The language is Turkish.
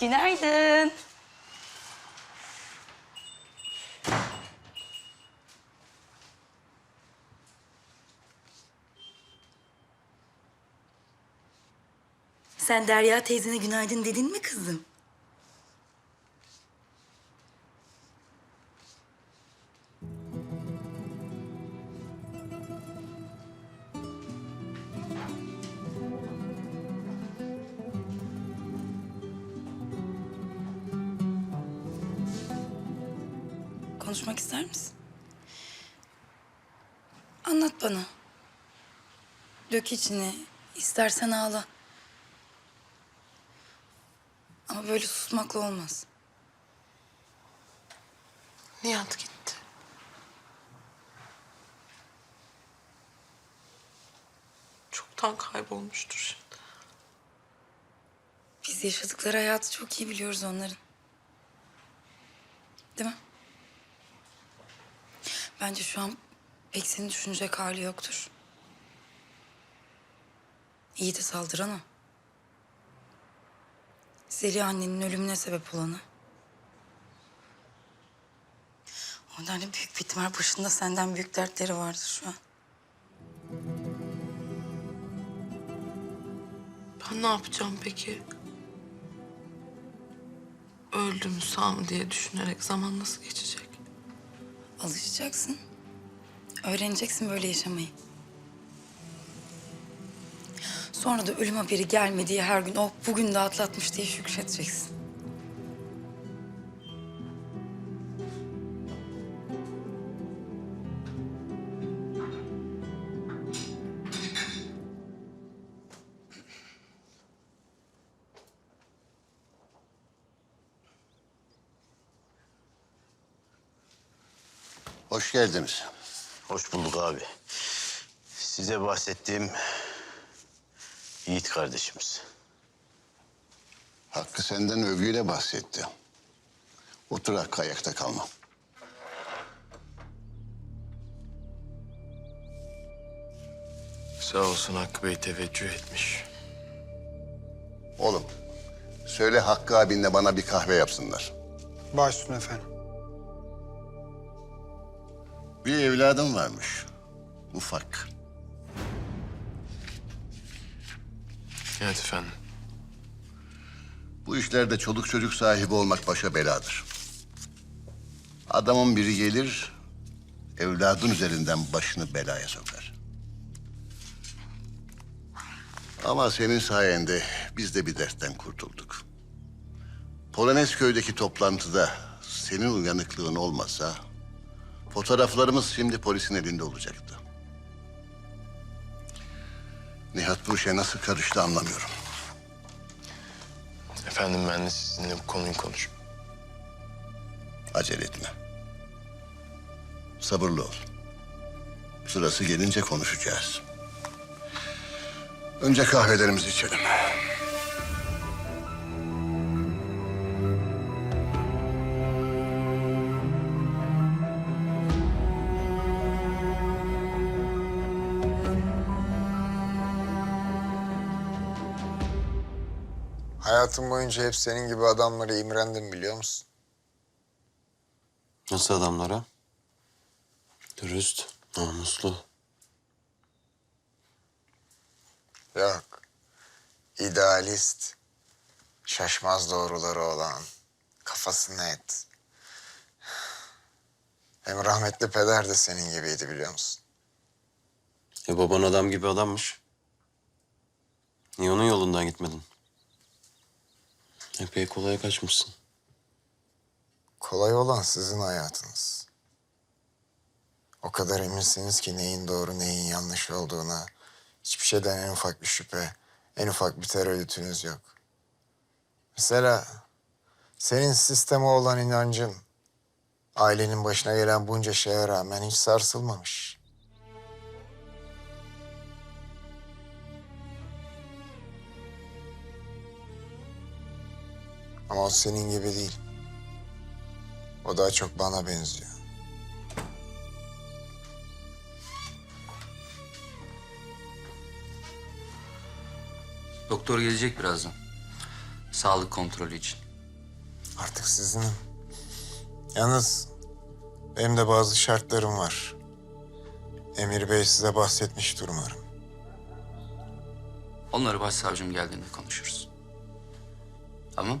Günaydın. Sen Derya teyzene günaydın dedin mi kızım? Konuşmak ister misin? Anlat bana. Dök içini. İstersen ağla. Ama böyle susmakla olmaz. Nihat gitti. Çoktan kaybolmuştur şimdi. Biz yaşadıkları hayatı çok iyi biliyoruz onların. Değil mi? Bence şu an pek seni düşünecek hali yoktur. İyi de saldıran o. Zeliha annenin ölümüne sebep olanı. Onların büyük bir ihtimal başında senden büyük dertleri vardır şu an. Ben ne yapacağım peki? Öldü mü sağ mı diye düşünerek zaman nasıl geçecek? Alışacaksın. Öğreneceksin böyle yaşamayı. Sonra da ölüm haberi gelmediği her gün o bugün de atlatmış diye şükredeceksin. Hoş geldiniz. Hoş bulduk abi. Size bahsettiğim Yiğit kardeşimiz. Hakkı senden övgüyle bahsetti. Otur Hakkı ayakta kalma. Sağ olsun Hakkı Bey teveccüh etmiş. Oğlum, söyle Hakkı abinle bana bir kahve yapsınlar. Baş üstüne efendim. Bir evladım varmış. Ufak. Evet efendim. Bu işlerde çoluk çocuk sahibi olmak başa beladır. Adamın biri gelir, evladın üzerinden başını belaya sokar. Ama senin sayende biz de bir dertten kurtulduk. Polonezköy'deki toplantıda senin uyanıklığın olmasa... ...fotoğraflarımız şimdi polisin elinde olacaktı. Nihat bu işe nasıl karıştı anlamıyorum. Efendim ben de sizinle bu konuyu konuş. Acele etme. Sabırlı ol. Sırası gelince konuşacağız. Önce kahvelerimizi içelim. Hayatım boyunca hep senin gibi adamlara imrendim biliyor musun? Nasıl adamlara? Dürüst, namuslu. Yok. İdealist. Şaşmaz doğruları olan. Kafası net. Hem rahmetli peder de senin gibiydi biliyor musun? E baban adam gibi adammış. Niye onun yolundan gitmedin? Epey kolaya kaçmışsın. Kolay olan sizin hayatınız. O kadar eminsiniz ki neyin doğru neyin yanlış olduğuna hiçbir şeyden en ufak bir şüphe, en ufak bir tereddütünüz yok. Mesela senin sisteme olan inancın ailenin başına gelen bunca şeye rağmen hiç sarsılmamış. Ama o senin gibi değil. O daha çok bana benziyor. Doktor gelecek birazdan. Sağlık kontrolü için. Artık sizinim. Yalnız benim de bazı şartlarım var. Emir Bey size bahsetmiştir umarım. Onları başsavcım geldiğinde konuşuruz. Tamam?